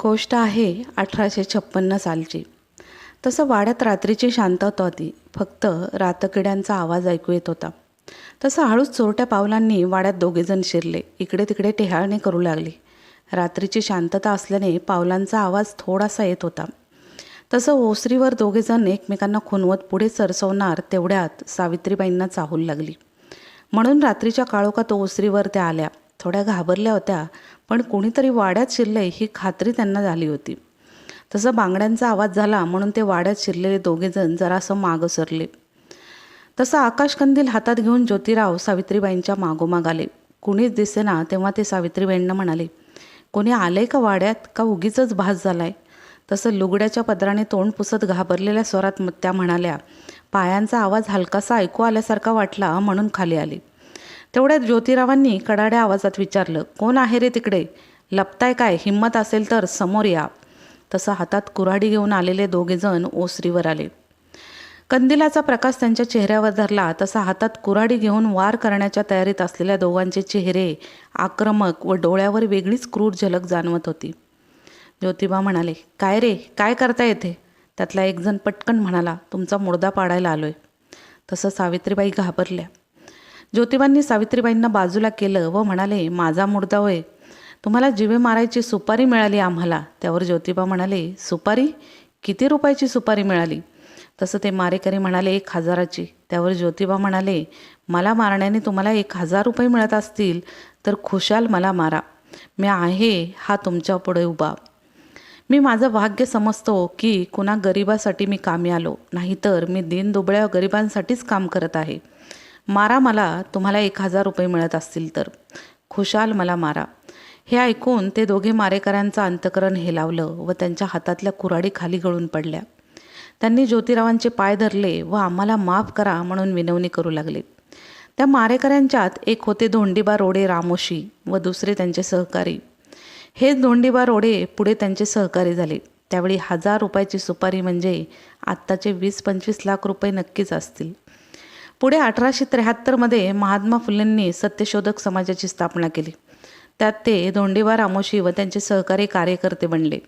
गोष्ट आहे अठराशे छप्पन्न सालची. तसं वाड्यात रात्रीची शांतता होती फक्त रातकिड्यांचा आवाज ऐकू येत होता. तसं हळूच चोरट्या पावलांनी वाड्यात दोघेजण शिरले. इकडे तिकडे टेहाळणे करू लागले. रात्रीची शांतता असल्याने पावलांचा आवाज थोडासा येत होता. तसं ओसरीवर दोघेजण एकमेकांना खुनवत पुढे सरसवणार तेवढ्यात सावित्रीबाईंना चाहूल लागली. म्हणून रात्रीच्या काळोखात ओसरीवर त्या आल्या. थोड्या घाबरल्या होत्या पण कोणीतरी वाड्यात शिरलंय ही खात्री त्यांना झाली होती. तसं बांगड्यांचा आवाज झाला म्हणून ते वाड्यात शिरलेले दोघेजण जरासं मागं सरले. तसं आकाशकंदील हातात घेऊन ज्योतिराव सावित्रीबाईंच्या मागोमाग आले. कुणीच दिसेना तेव्हा ते सावित्रीबाईंना म्हणाले कोणी आलंय का वाड्यात? का उगीच भास झालाय? तसं लुगड्याच्या पदराने तोंड पुसत घाबरलेल्या स्वरात त्या म्हणाल्या पायांचा आवाज हलकासा ऐकू आल्यासारखा वाटला म्हणून खाली आली. तेवढ्यात ज्योतिरावांनी कडाड्या आवाजात विचारलं कोण आहे रे तिकडे? लपताय काय? हिंमत असेल तर समोर या. तसं हातात कुऱ्हाडी घेऊन आलेले दोघेजण ओसरीवर आले. कंदिलाचा प्रकाश त्यांच्या चेहऱ्यावर धरला तसा हातात कुऱ्हाडी घेऊन वार करण्याच्या तयारीत असलेल्या दोघांचे चेहरे आक्रमक व डोळ्यावर वेगळीच क्रूर झलक जाणवत होती. ज्योतिबा म्हणाले काय रे? काय करता येते त्यातला एकजण पटकन म्हणाला तुमचा मुर्दा पाडायला आलोय. तसं सावित्रीबाई घाबरल्या. ज्योतिबांनी सावित्रीबाईंना बाजूला केलं व म्हणाले माझा मुर्दा होय. तुम्हाला जिवे मारायची सुपारी मिळाली आम्हाला. त्यावर ज्योतिबा म्हणाले सुपारी? किती रुपयाची सुपारी मिळाली? तसं ते मारेकरी म्हणाले एक हजाराची. त्यावर ज्योतिबा म्हणाले मला मारण्याने तुम्हाला एक हजार रुपये मिळत असतील तर खुशाल मला मारा. मी आहे हा तुमच्यापुढे उभा. मी माझं भाग्य समजतो की कुणा गरिबासाठी मी कामी आलो. नाहीतर मी दिनदुबळ्या गरिबांसाठीच काम करत आहे. मारा मला तुम्हाला एक हजार रुपये मिळत असतील तर. खुशाल मला मारा. हे ऐकून ते दोघे मारेकऱ्यांचं अंतकरण हेलावलं व त्यांच्या हातातल्या कुराडी खाली गळून पडल्या. त्यांनी ज्योतिरावांचे पाय धरले व आम्हाला माफ करा म्हणून विनवणी करू लागले. त्या मारेकऱ्यांच्यात एक होते धोंडीबा रोडे रामोशी व दुसरे त्यांचे सहकारी. हेच धोंडीबा रोडे पुढे त्यांचे सहकारी झाले. त्यावेळी हजार रुपयाची सुपारी म्हणजे आत्ताचे वीस पंचवीस लाख रुपये नक्कीच असतील. पुढे अठराशे त्र्याहत्तरमध्ये महात्मा फुलेंनी सत्यशोधक समाजाची स्थापना केली. त्यात ते धोंडीबा रामोशी व त्यांचे सहकारी कार्यकर्ते बनले.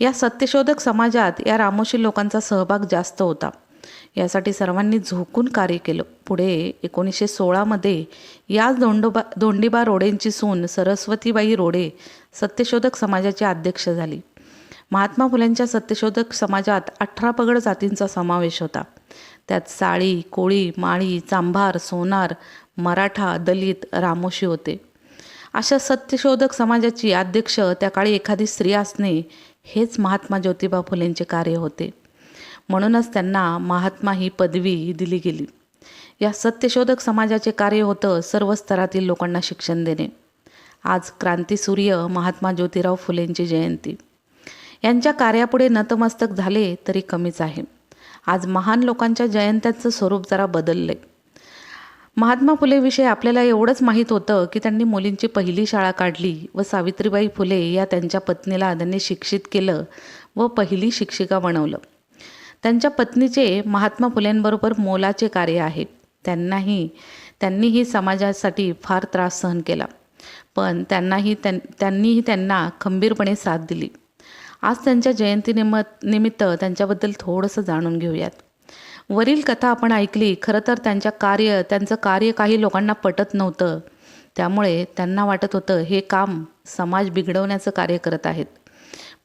या सत्यशोधक समाजात या रामोशी लोकांचा सहभाग जास्त होता. यासाठी सर्वांनी झोकून कार्य केलं. पुढे एकोणीसशे सोळामध्ये याच दोंडोबा धोंडीबा रोडेंची सून सरस्वतीबाई रोडे सत्यशोधक समाजाची अध्यक्ष झाली. महात्मा फुलेंच्या सत्यशोधक समाजात अठरा पगड जातींचा समावेश होता. त्यात साळी कोळी माळी चांभार सोनार मराठा दलित रामोशी होते. अशा सत्यशोधक समाजाची अध्यक्ष त्या काळी एखादी स्त्री असणे हेच महात्मा ज्योतिबा फुलेंचे कार्य होते. म्हणूनच त्यांना महात्मा ही पदवी दिली गेली. या सत्यशोधक समाजाचे कार्य होतं सर्व स्तरातील लोकांना शिक्षण देणे. आज क्रांतीसूर्य महात्मा ज्योतिराव फुलेंची जयंती. यांच्या कार्यापुढे नतमस्तक झाले तरी कमीच आहे. आज महान लोकांच्या जयंत्याचं स्वरूप जरा बदललं आहे महात्मा फुलेविषयी आपल्याला एवढंच माहीत होतं की त्यांनी मुलींची पहिली शाळा काढली व सावित्रीबाई फुले या त्यांच्या पत्नीला त्यांनी शिक्षित केलं व पहिली शिक्षिका बनवलं. त्यांच्या पत्नीचे महात्मा फुलेंबरोबर मोलाचे कार्य आहे. त्यांनाही त्यांनीही समाजासाठी फार त्रास सहन केला. पण त्यांनाही त्यां त्यांनीही त्यांना खंबीरपणे साथ दिली. आज त्यांच्या जयंतीनिम निमित्त निमित्त त्यांच्याबद्दल थोडंसं जाणून घेऊयात. वरील कथा आपण ऐकली खरं तर त्यांच्या कार्य त्यांचं कार्य काही लोकांना पटत नव्हतं. त्यामुळे त्यांना वाटत होतं हे काम समाज बिघडवण्याचं कार्य करत आहेत.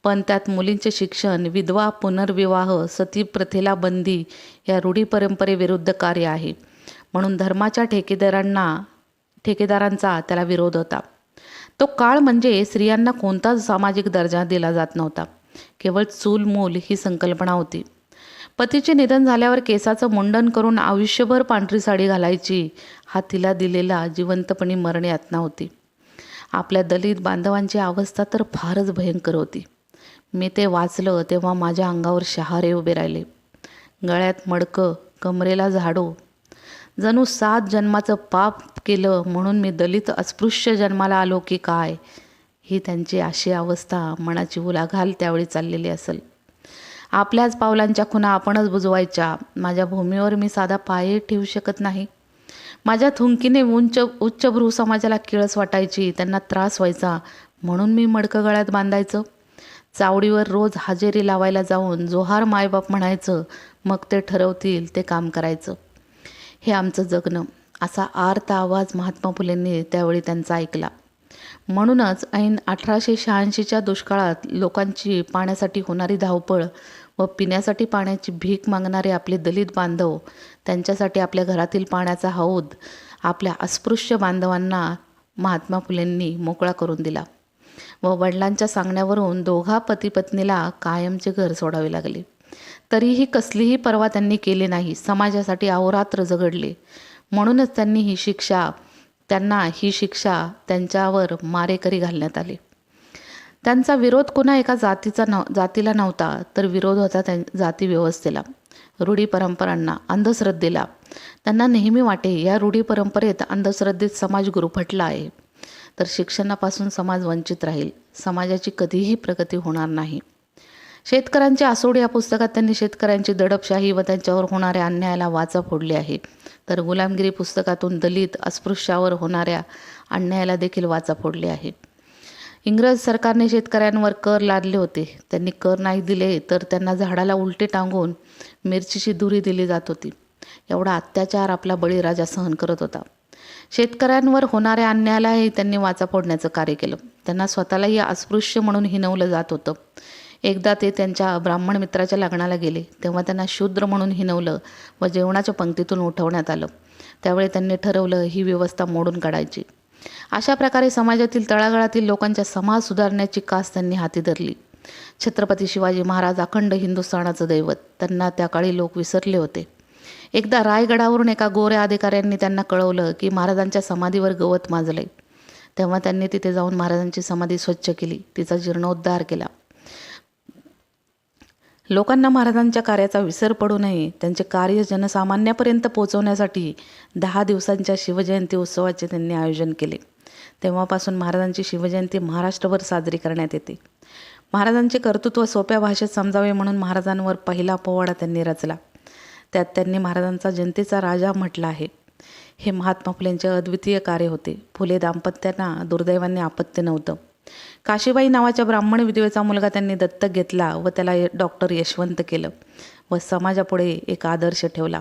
पण त्यात मुलींचे शिक्षण विधवा पुनर्विवाह सती प्रथेला बंदी या रूढी परंपरेविरुद्ध कार्य आहे. म्हणून धर्माच्या ठेकेदारांना ठेकेदारांचा त्याला विरोध होता. तो काळ म्हणजे स्त्रियांना कोणताच सामाजिक दर्जा दिला जात नव्हता. केवळ चूल मूल ही संकल्पना होती. पतीचे निधन झाल्यावर केसाचं मुंडन करून आयुष्यभर पांढरी साडी घालायची हा तिला दिलेला जिवंतपणी मरण यातना होती. आपल्या दलित बांधवांची अवस्था तर फारच भयंकर होती. मी ते वाचलं तेव्हा माझ्या अंगावर शहारे उभे राहिले. गळ्यात मडकं कमरेला झाडो जणू सात जन्माचं पाप केलं म्हणून मी दलित अस्पृश्य जन्माला आलो की काय? ही त्यांची अशी अवस्था मनाची उलाघाल त्यावेळी चाललेली असेल. आपल्याच पावलांच्या खुना आपणच बुजवायच्या. माझ्या भूमीवर मी साधा पायही ठेवू शकत नाही. माझ्या थुंकीने उंच उच्चभ्रू समाजाला किळस वाटायची. त्यांना त्रास व्हायचा. म्हणून मी मडकं गळ्यात बांधायचं. चावडीवर रोज हजेरी लावायला जाऊन जोहार मायबाप म्हणायचं. मग ते ठरवतील ते काम करायचं. हे आमचं जगणं असा आर्त आवाज महात्मा फुलेंनी त्यावेळी त्यांचा ऐकला. म्हणूनच ऐन अठराशे शहाऐंशीच्या दुष्काळात लोकांची पाण्यासाठी होणारी धावपळ व पिण्यासाठी पाण्याची भीक मागणारे आपले दलित बांधव त्यांच्यासाठी आपल्या घरातील पाण्याचा हौद आपल्या अस्पृश्य बांधवांना महात्मा फुलेंनी मोकळा करून दिला व वडिलांच्या सांगण्यावरून दोघा पती पत्नीला कायमचे घर सोडावे लागले. तरीही कसलीही पर्वा त्यांनी केली नाही. समाजासाठी अहोरात्र झगडले. म्हणूनच त्यांनी ही शिक्षा त्यांना ही शिक्षा त्यांच्यावर मारेकरी घालण्यात आली. त्यांचा विरोध कुणा एका जातीचा नव जातीला नव्हता तर विरोध होता त्यां जाती व्यवस्थेला. रूढी परंपरांना अंधश्रद्धेला. त्यांना नेहमी वाटे या रूढी परंपरेत अंधश्रद्धेत समाज गुरुफटला आहे. तर शिक्षणापासून समाज वंचित राहील. समाजाची कधीही प्रगती होणार नाही. शेतकऱ्यांचे आसोड या पुस्तकात त्यांनी शेतकऱ्यांची दडपशाही व त्यांच्यावर होणाऱ्या अन्यायाला वाचा फोडली आहे. तर गुलामगिरी पुस्तकातून दलित अस्पृश्यावर होणाऱ्या अन्यायाला देखील वाचा फोडली आहे. इंग्रज सरकारने शेतकऱ्यांवर कर लादले होते. त्यांनी कर नाही दिले तर त्यांना झाडाला उलटे टांगून मिरचीची धुरी दिली जात होती. एवढा अत्याचार आपला बळीराजा सहन करत होता. शेतकऱ्यांवर होणाऱ्या अन्यायालाही त्यांनी वाचा फोडण्याचं कार्य केलं. त्यांना स्वतःलाही अस्पृश्य म्हणून हिनवलं जात होतं. एकदा ते त्यांच्या ब्राह्मण मित्राच्या लग्नाला गेले तेव्हा त्यांना शूद्र म्हणून हिनवलं व जेवणाच्या पंक्तीतून उठवण्यात आलं. त्यावेळी त्यांनी ठरवलं ही व्यवस्था मोडून काढायची. अशा प्रकारे समाजातील तळागाळातील लोकांच्या समाज सुधारण्याची कास त्यांनी हाती धरली. छत्रपती शिवाजी महाराज अखंड हिंदुस्थानाचं दैवत त्यांना त्या काळी लोक विसरले होते. एकदा रायगडावरून एका गोऱ्या अधिकाऱ्यांनी त्यांना कळवलं की महाराजांच्या समाधीवर गवत माजलंय. तेव्हा त्यांनी तिथे जाऊन महाराजांची समाधी स्वच्छ केली तिचा जीर्णोद्धार केला. लोकांना महाराजांच्या कार्याचा विसर पडू नये त्यांचे कार्य जनसामान्यापर्यंत पोहोचवण्यासाठी दहा दिवसांच्या शिवजयंती उत्सवाचे त्यांनी आयोजन केले. तेव्हापासून महाराजांची शिवजयंती महाराष्ट्रभर साजरी करण्यात येते. महाराजांचे कर्तृत्व सोप्या भाषेत समजावे म्हणून महाराजांवर पहिला पोवाडा त्यांनी रचला. त्यात त्यांनी महाराजांचा जनतेचा राजा म्हटला आहे. हे महात्मा फुलेंचे अद्वितीय कार्य होते. फुले दाम्पत्यांना दुर्दैवाने आपत्य नव्हतं. काशीबाई नावाच्या ब्राह्मण विधवेचा मुलगा त्यांनी दत्तक घेतला व त्याला डॉक्टर यशवंत केलं व समाजापुढे एक आदर्श ठेवला.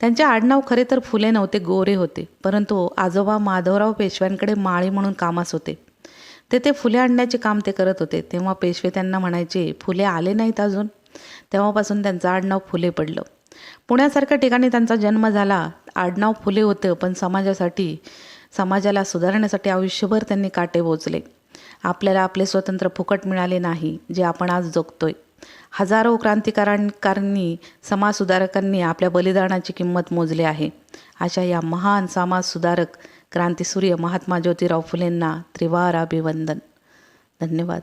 त्यांचे आडनाव खरे तर फुले नव्हते गोरे होते परंतु आजोबा माधवराव पेशव्यांकडे माळी म्हणून कामास होते. ते ते फुले आणण्याचे काम ते करत होते. तेव्हा पेशवे त्यांना म्हणायचे फुले आले नाहीत अजून. तेव्हापासून त्यांचं आडनाव फुले पडलं. पुण्यासारख्या ठिकाणी त्यांचा जन्म झाला. आडनाव फुले होतं पण समाजासाठी समाजाला सुधारण्यासाठी आयुष्यभर त्यांनी काटे बोचले. आपल्याला आपले स्वतंत्र फुकट मिळाले नाही जे आपण आज जगतोय. हजारो क्रांतिकारांनी समाजसुधारकांनी आपल्या बलिदानाची किंमत मोजली आहे. अशा या महान समाजसुधारक क्रांतीसूर्य महात्मा ज्योतिराव फुलेंना त्रिवार अभिवंदन धन्यवाद.